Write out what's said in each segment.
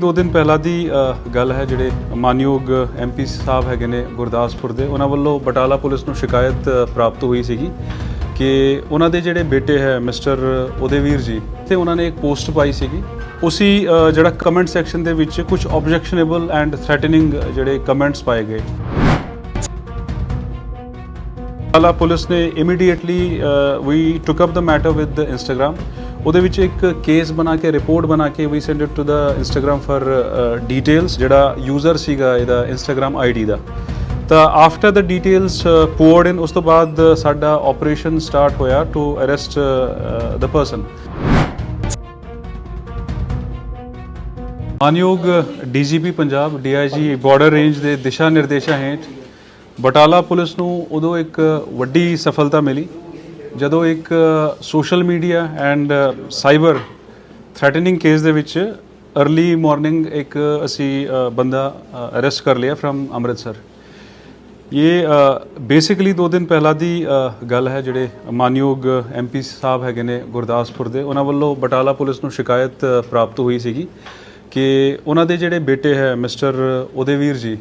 ਦੋ ਦਿਨ ਪਹਿਲਾਂ ਦੀ ਗੱਲ ਹੈ ਜਿਹੜੇ ਮਾਨਯੋਗ ਐਮਪੀ ਸਾਹਿਬ ਹੈਗੇ ਨੇ ਗੁਰਦਾਸਪੁਰ ਦੇ, ਉਹਨਾਂ ਵੱਲੋਂ ਬਟਾਲਾ ਪੁਲਿਸ ਨੂੰ ਸ਼ਿਕਾਇਤ ਪ੍ਰਾਪਤ ਹੋਈ ਸੀਗੀ ਕਿ ਉਹਨਾਂ ਦੇ ਜਿਹੜੇ ਬੇਟੇ ਹੈ ਮਿਸਟਰ ਉਦੇਵੀਰ ਜੀ, ਤੇ ਉਹਨਾਂ ਨੇ ਇੱਕ ਪੋਸਟ ਪਾਈ ਸੀਗੀ। ਉਸੀ ਜਿਹੜਾ ਕਮੈਂਟ ਸੈਕਸ਼ਨ ਦੇ ਵਿੱਚ ਕੁਝ ਆਬਜੈਕਸ਼ਨੇਬਲ ਐਂਡ ਥ੍ਰੈਟਨਿੰਗ ਜਿਹੜੇ ਕਮੈਂਟਸ ਪਾਏ ਗਏ। ਬਟਾਲਾ ਪੁਲਿਸ ਨੇ immediately we took up the matter with Instagram ਉਹਦੇ ਵਿੱਚ ਇੱਕ ਕੇਸ ਬਣਾ ਕੇ ਰਿਪੋਰਟ ਬਣਾ ਕੇ we send it to the Instagram for details ਜਿਹੜਾ ਯੂਜ਼ਰ ਸੀਗਾ ਇਹਦਾ ਇੰਸਟਾਗ੍ਰam ਆਈਡੀ ਦਾ। ਤਾਂ ਆਫਟਰ ਦਾ ਡੀਟੇਲਸ ਪੋਰਡ ਇਨ ਉਸ ਤੋਂ ਬਾਅਦ ਸਾਡਾ ਆਪਰੇਸ਼ਨ ਸਟਾਰਟ ਹੋਇਆ ਟੂ ਅਰੈਸਟ ਦਾ ਪਰਸਨ ਮਾਨਯੋਗ DGP Punjab, DIG border range ਦੇ ਦਿਸ਼ਾ ਨਿਰਦੇਸ਼ਾਂ ਹੇਠ ਬਟਾਲਾ ਪੁਲਿਸ ਨੂੰ ਉਦੋਂ ਇੱਕ ਵੱਡੀ ਸਫਲਤਾ ਮਿਲੀ। ਜਦੋਂ ਇੱਕ social media and cyber threatening case ਦੇ ਵਿੱਚ अर्ਲੀ ਮਾਰਨਿੰਗ ਇੱਕ ਅਸੀਂ ਬੰਦਾ ਅਰੈਸਟ ਕਰ ਲਿਆ ਫਰਮ ਅੰਮ੍ਰਿਤਸਰ। ਇਹ ਬੇਸਿਕਲੀ ਦੋ ਦਿਨ ਪਹਿਲਾਂ ਦੀ ਗੱਲ ਹੈ, ਜਿਹੜੇ ਮਾਨਯੋਗ ਐਮਪੀ ਸਾਹਿਬ ਹੈਗੇ ਨੇ ਗੁਰਦਾਸਪੁਰ ਦੇ, ਉਹਨਾਂ ਵੱਲੋਂ ਬਟਾਲਾ ਪੁਲਿਸ ਨੂੰ ਸ਼ਿਕਾਇਤ ਪ੍ਰਾਪਤ ਹੋਈ ਸੀਗੀ ਕਿ ਉਹਨਾਂ ਦੇ ਜਿਹੜੇ ਬੇਟੇ ਹੈ ਮਿਸਟਰ ਉਦੇਵੀਰ ਜੀ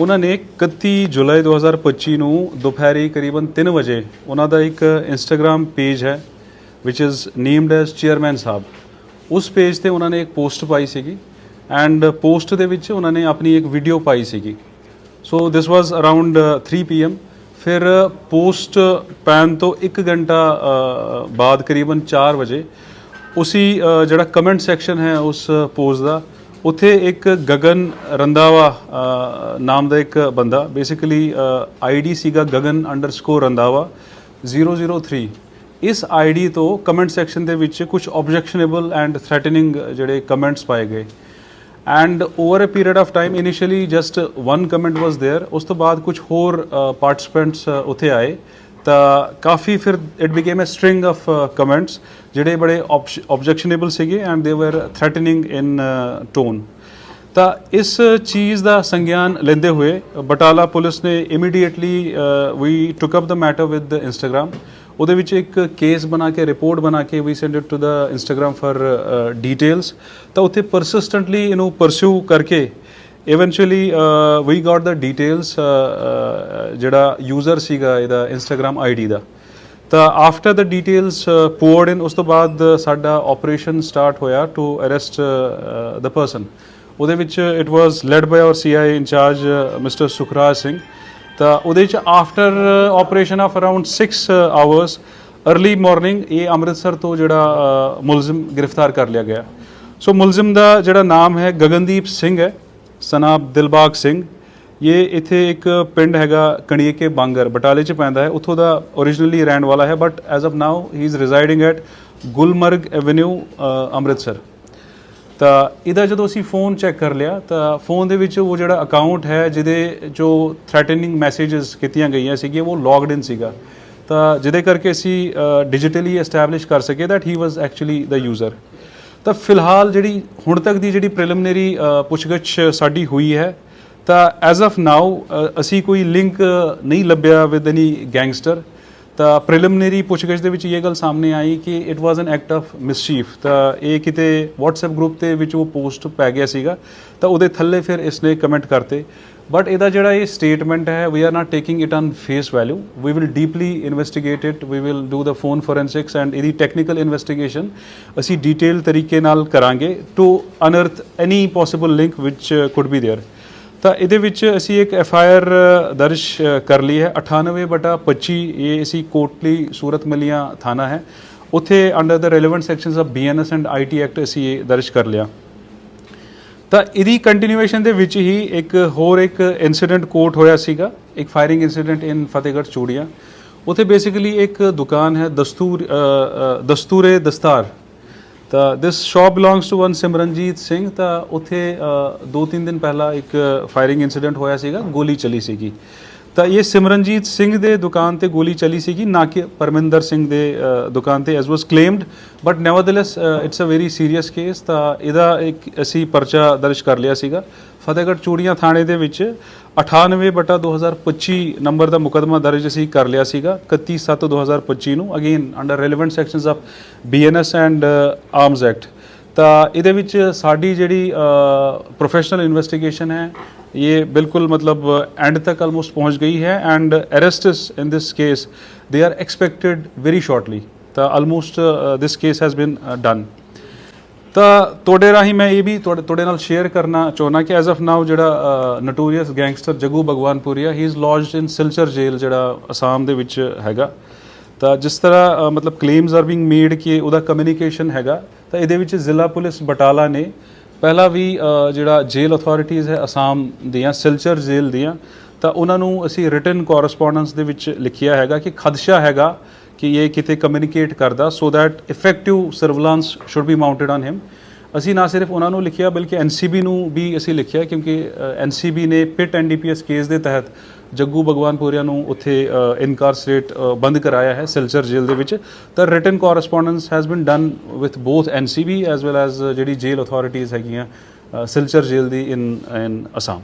ਉਹਨਾਂ ਨੇ 31 ਜੁਲਾਈ 2025 ਨੂੰ ਦੁਪਹਿਰੇ ਕਰੀਬਨ 3 ਵਜੇ ਉਹਨਾਂ ਦਾ ਇੱਕ ਇੰਸਟਾਗ੍ਰam ਪੇਜ ਹੈ, which is named as chairman Sahib ਉਸ ਪੇਜ ਤੇ ਉਹਨਾਂ ਨੇ ਇੱਕ ਪੋਸਟ ਪਾਈ ਸੀਗੀ ਐਂਡ ਪੋਸਟ ਦੇ ਵਿੱਚ ਉਹਨਾਂ ਨੇ ਆਪਣੀ ਇੱਕ ਵੀਡੀਓ ਪਾਈ ਸੀਗੀ। So this was around 3 PM ਫਿਰ ਪੋਸਟ ਪੈਨ ਤੋਂ 1 ਘੰਟਾ ਬਾਅਦ ਕਰੀਬਨ 4 ਵਜੇ, ਉਸੀ ਜਿਹੜਾ ਕਮੈਂਟ ਸੈਕਸ਼ਨ ਹੈ ਉਸ ਪੋਸਟ ਦਾ ਉੱਥੇ ਇੱਕ ਗਗਨ ਰੰਦਾਵਾ ਅ, ਨਾਮ ਦਾ ਇੱਕ ਬੰਦਾ ਬੇਸਿਕਲੀ ਆਈਡੀ ਸੀਗਾ ਗਗਨ ਰੰਦਾਵਾ 003 ਇਸ ਆਈਡੀ ਤੋਂ ਕਮੈਂਟ ਸੈਕਸ਼ਨ ਦੇ ਵਿੱਚ ਕੁਝ ਆਬਜੈਕਸ਼ਨੇਬਲ ਐਂਡ ਥ੍ਰੈਟਨਿੰਗ ਜਿਹੜੇ ਕਮੈਂਟਸ ਪਾਏ ਗਏ and over a period of time initially just one comment was there ਉਸ ਤੋਂ ਬਾਅਦ ਕੁਝ ਹੋਰ ਪਾਰਟਿਸਪੈਂਟਸ ਉੱਥੇ ਆਏ ਤਾਂ ਕਾਫੀ ਫਿਰ it became a string of comments ਜਿਹੜੇ ਬੜੇ ਆਬਜੈਕਸ਼ਨੇਬਲ ਸੀਗੇ ਐਂਡ ਦੇ ਵਰ ਥ੍ਰੈਟਨਿੰਗ ਇਨ ਟੋਨ ਤਾਂ ਇਸ ਚੀਜ਼ ਦਾ ਸੰਗਿਆਨ ਲੈਂਦੇ ਹੋਏ ਬਟਾਲਾ ਪੁਲਿਸ ਨੇ immediately we took up the matter with Instagram ਉਹਦੇ ਵਿੱਚ ਇੱਕ ਕੇਸ ਬਣਾ ਕੇ ਰਿਪੋਰਟ ਬਣਾ ਕੇ we send it to the Instagram for details ਤਾਂ ਉੱਥੇ ਪਰਸਿਸਟੈਂਟਲੀ ਇਹਨੂੰ ਪਰਸਿਊ ਕਰਕੇ eventually we got the details ਜਿਹੜਾ ਯੂਜ਼ਰ ਸੀਗਾ ਇਹਦਾ ਇੰਸਟਾਗ੍ਰam ਆਈਡੀ ਦਾ ਤਾਂ ਆਫਟਰ ਦ ਡੀਟੇਲਸ ਪੋਰਡ ਇਨ ਉਸ ਤੋਂ ਬਾਅਦ ਸਾਡਾ ਆਪਰੇਸ਼ਨ ਸਟਾਰਟ ਹੋਇਆ ਟੂ ਅਰੈਸਟ ਦ ਪਰਸਨ ਉਹਦੇ ਵਿੱਚ it was led by our CI incharge mister Sukhraj Singh ਤਾਂ ਉਹਦੇ ਵਿੱਚ after operation of around 6 hours early morning ਇਹ ਅੰਮ੍ਰਿਤਸਰ ਤੋਂ ਜਿਹੜਾ ਅ, ਮੁਲਜ਼ਮ ਗ੍ਰਿਫਤਾਰ ਕਰ ਲਿਆ ਗਿਆ ਸੋ ਮੁਲਜ਼ਮ ਦਾ ਜਿਹੜਾ ਨਾਮ ਹੈ ਗਗਨਦੀਪ ਸਿੰਘ ਹੈ ਸਨਾਬ ਦਿਲਬਾਗ ਸਿੰਘ, ਇਹ ਇੱਥੇ ਇੱਕ ਪਿੰਡ ਹੈਗਾ ਕਣੀਏਕੇ ਬਾਂਗਰ, ਬਟਾਲੇ ਚ ਪੈਂਦਾ ਹੈ। ਉੱਥੋਂ ਦਾ originally ਰਹਿਣ ਵਾਲਾ ਹੈ but as of now he is residing at Gulmarg avenue Amritsar. ਤਾਂ ਇਹਦਾ ਜਦੋਂ ਅਸੀਂ ਫੋਨ ਚੈੱਕ ਕਰ ਲਿਆ, ਤਾਂ ਫੋਨ ਦੇ ਵਿੱਚ ਉਹ ਜਿਹੜਾ ਅਕਾਊਂਟ ਹੈ, ਜਿਹਦੇ ਜੋ ਥ੍ਰੈਟਨਿੰਗ ਮੈਸੇजेस ਕੀਤੀਆਂ ਗਈਆਂ ਸੀਗੀਆਂ, ਉਹ ਲੌਗਡ ਇਨ ਸੀਗਾ। ਤਾਂ ਜਿਹਦੇ ਕਰਕੇ ਅਸੀਂ ਡਿਜੀਟਲੀ ਐਸਟੈਬਲਿਸ਼ ਕਰ ਸਕੇ that he was actually the user ਤਾਂ ਫਿਲਹਾਲ ਜਿਹੜੀ ਹੁਣ ਤੱਕ ਦੀ ਜਿਹੜੀ ਪ੍ਰੀਲਿਮਿਨਰੀ ਪੁੱਛਗਿੱਛ ਸਾਡੀ ਹੋਈ ਹੈ, ਤਾਂ ਐਜ਼ ਆਫ ਨਾਓ ਅਸੀਂ ਕੋਈ ਲਿੰਕ ਨਹੀਂ ਲੱਭਿਆ ਵਿਦ ਐਨੀ ਗੈਂਗਸਟਰ ਤਾਂ ਪ੍ਰੀਲਿਮਿਨਰੀ ਪੁੱਛਗਿੱਛ ਦੇ ਵਿੱਚ ਇਹ ਗੱਲ ਸਾਹਮਣੇ ਆਈ ਕਿ it was an act of mischief ਤਾਂ ਇਹ ਕਿਤੇ WhatsApp ਗਰੁੱਪ ਤੇ ਵਿੱਚ ਉਹ ਪੋਸਟ ਪੈ ਗਿਆ ਸੀਗਾ, ਤਾਂ ਉਹਦੇ ਥੱਲੇ ਫਿਰ ਇਸਨੇ ਕਮੈਂਟ ਕਰਤੇ। ਬਟ ਇਹਦਾ ਜਿਹੜਾ ਇਹ ਸਟੇਟਮੈਂਟ ਹੈ we are not taking it on face value we will deeply investigate it we will do the phone forensics and ਇਹਦੀ ਟੈਕਨੀਕਲ ਇਨਵੈਸਟੀਗੇਸ਼ਨ ਅਸੀਂ ਡਿਟੇਲ ਤਰੀਕੇ ਨਾਲ ਕਰਾਂਗੇ to unearth any possible link which could be there ਤਾਂ ਇਹਦੇ ਵਿੱਚ ਅਸੀਂ ਇੱਕ ਐਫ ਆਈ ਆਰ ਦਰਜ ਅ, ਕਰ ਲਈ ਹੈ 98 ਬਟਾ 25 ਇਹ ਅਸੀਂ ਕੋਟਲੀ ਸੂਰਤ ਮਲੀਆਂ ਥਾਣਾ ਹੈ ਉੱਥੇ under the relevant sections of BNS and IT act ਅਸੀਂ ਇਹ ਦਰਜ ਕਰ ਲਿਆ ਤਾਂ ਇਹਦੀ ਕੰਟੀਨਿਊਏਸ਼ਨ ਦੇ ਵਿੱਚ ਹੀ ਇੱਕ ਹੋਰ ਇੱਕ ਇਨਸੀਡੈਂਟ ਕੋਟ ਹੋਇਆ ਸੀਗਾ ਇੱਕ ਫਾਇਰਿੰਗ ਇਨਸੀਡੈਂਟ ਇਨ ਫਤਿਹਗੜ੍ਹ ਚੂੜੀਆਂ। ਉੱਥੇ ਬੇਸਿਕਲੀ ਇੱਕ ਦੁਕਾਨ ਹੈ ਦਸਤੂਰ ਅ, ਦਸਤੂਰੇ ਦਸਤਾਰ। ਤਾਂ this shop belongs to one Simranjeet Singh ਤਾਂ ਉੱਥੇ ਅ, ਦੋ ਤਿੰਨ ਦਿਨ ਪਹਿਲਾਂ ਇੱਕ ਫਾਇਰਿੰਗ ਇਨਸੀਡੈਂਟ ਹੋਇਆ ਸੀਗਾ ਗੋਲੀ ਚਲੀ ਸੀਗੀ। ਤਾਂ ਇਹ ਸਿਮਰਨਜੀਤ ਸਿੰਘ ਦੇ ਦੁਕਾਨ ਤੇ ਗੋਲੀ ਚਲੀ ਸੀਗੀ, ਨਾ ਕਿ ਪਰਮਿੰਦਰ ਸਿੰਘ ਦੇ ਦੁਕਾਨ ਤੇ as was claimed but nevertheless it's a very serious case ਤਾਂ ਇਹਦਾ ਇੱਕ ਅਸੀਂ ਪਰਚਾ ਦਰਜ ਕਰ ਲਿਆ ਸੀਗਾ। ਫਤਿਹਗੜ੍ਹ ਚੂੜੀਆਂ ਥਾਣੇ ਦੇ ਵਿੱਚ 98 ਬਟਾ 2025 ਨੰਬਰ ਦਾ ਮੁਕਦਮਾ ਦਰਜ ਅਸੀਂ ਕਰ ਲਿਆ ਸੀਗਾ 31 7 2025 ਨੂੰ again under relevant sections of BNS and arms act ਤਾਂ ਇਹਦੇ ਵਿੱਚ ਸਾਡੀ ਜਿਹੜੀ ਪ੍ਰੋਫੈਸ਼ਨਲ ਇਨਵੈਸਟੀਗੇਸ਼ਨ ਹੈ ਇਹ ਬਿਲਕੁਲ ਮਤਲਬ ਐਂਡ ਤੱਕ ਆਲਮੋਸਟ ਪਹੁੰਚ ਗਈ ਹੈ and arrests in this case they are expected very shortly ਤਾਂ almost this case has been done ਤਾਂ ਤੁਹਾਡੇ ਰਾਹੀਂ ਮੈਂ ਇਹ ਵੀ ਤੁਹਾਡੇ ਤੁਹਾਡੇ ਨਾਲ ਸ਼ੇਅਰ ਕਰਨਾ ਚਾਹੁੰਦਾ ਕਿ ਐਜ਼ ਆਫ ਨਾਓ ਜਿਹੜਾ notorious gangster Jaggu Bhagwanpuria he is lodged in Silchar jail ਜਿਹੜਾ ਅਸਾਮ ਦੇ ਵਿੱਚ ਹੈਗਾ ਤਾਂ ਜਿਸ ਤਰ੍ਹਾਂ ਮਤਲਬ ਕਲੇਮਸ ਆਰ ਬੀਇੰਗ ਮੇਡ ਕਿ ਉਹਦਾ ਕਮਿਊਨੀਕੇਸ਼ਨ ਹੈਗਾ ਤਾਂ ਇਹਦੇ ਵਿੱਚ ਜ਼ਿਲ੍ਹਾ ਪੁਲਿਸ ਬਟਾਲਾ ਨੇ ਪਹਿਲਾਂ ਵੀ ਜਿਹੜਾ ਜੇਲ੍ਹ ਅਥਾਰਟੀਆਂ ਹੈ, ਅਸਾਮ ਦੀਆਂ, ਸਿਲਚਰ ਜੇਲ੍ਹ ਦੀਆਂ, ਤਾਂ ਉਹਨਾਂ ਨੂੰ ਅਸੀਂ ਰਿਟਨ ਕੋਰਸਪੋਂਡੈਂਸ ਦੇ ਵਿੱਚ ਲਿਖਿਆ ਹੈਗਾ ਕਿ ਖਦਸ਼ਾ ਹੈਗਾ ਕਿ ਇਹ ਕਿਤੇ ਕਮਿਊਨੀਕੇਟ ਕਰਦਾ so that effective surveillance should be mounted on him ਅਸੀਂ ਨਾ ਸਿਰਫ ਉਹਨਾਂ ਨੂੰ ਲਿਖਿਆ, ਬਲਕਿ ਐਨਸੀਬੀ ਨੂੰ ਵੀ ਅਸੀਂ ਲਿਖਿਆ, ਕਿਉਂਕਿ ਐਨਸੀਬੀ ਨੇ ਪਿਟ ਐਨਡੀਪੀਐਸ ਕੇਸ ਦੇ ਤਹਿਤ ਜੱਗੂ ਭਗਵਾਨਪੁਰੀਆ ਨੂੰ ਉੱਥੇ ਇਨਕਾਰਸਰੇਟ ਬੰਦ ਕਰਾਇਆ ਹੈ ਸਿਲਚਰ ਜੇਲ੍ਹ ਦੇ ਵਿੱਚ। ਤਾਂ written correspondence has been done with both NCB as well as ਜਿਹੜੀ ਜੇਲ੍ਹ ਅਥਾਰਟੀਆਂ ਹੈਗੀਆਂ ਸਿਲਚਰ ਜੇਲ੍ਹ ਦੀ ਇਨ ਇਨ ਅਸਾਮ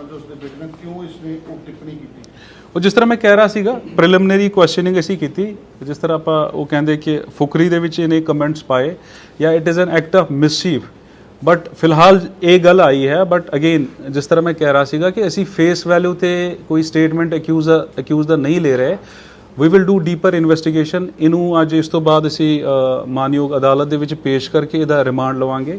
ਉਸ ਦੇ ਬੇਟੇ ਨੇ ਕਿਉਂ ਇਸਨੇ ਉਹ ਟਿੱਪਣੀ ਕੀਤੀ? ਉਹ ਜਿਸ ਤਰ੍ਹਾਂ ਮੈਂ ਕਹਿ ਰਿਹਾ ਸੀਗਾ ਪ੍ਰੀਲਿਮਿਨਰੀ ਕੁਐਸਚਨਿੰਗ ਅਸੀਂ ਕੀਤੀ, ਜਿਸ ਤਰ੍ਹਾਂ ਆਪਾਂ ਉਹ ਕਹਿੰਦੇ ਕਿ ਫੁਕਰੀ ਦੇ ਵਿੱਚ ਇਹਨੇ ਕਮੈਂਟਸ ਪਾਏ, ਜਾਂ it is an act of mischief but ਫਿਲਹਾਲ ਇਹ ਗੱਲ ਆਈ ਹੈ ਬਟ ਅਗੇਨ ਜਿਸ ਤਰ੍ਹਾਂ ਮੈਂ ਕਹਿ ਰਿਹਾ ਸੀਗਾ ਕਿ ਅਸੀਂ ਫੇਸ ਵੈਲਿਊ ਤੇ ਕੋਈ ਸਟੇਟਮੈਂਟ ਅਕਿਊਜ਼ ਅਕਿਊਜ਼ ਦਾ ਨਹੀਂ ਲੈ ਰਹੇ। We will do deeper investigation ਇਹਨੂੰ ਅੱਜ ਇਸ ਤੋਂ ਬਾਅਦ ਅਸੀਂ ਮਾਨਯੋਗ ਅਦਾਲਤ ਦੇ ਵਿੱਚ ਪੇਸ਼ ਕਰਕੇ ਇਹਦਾ ਰਿਮਾਂਡ ਲਵਾਂਗੇ।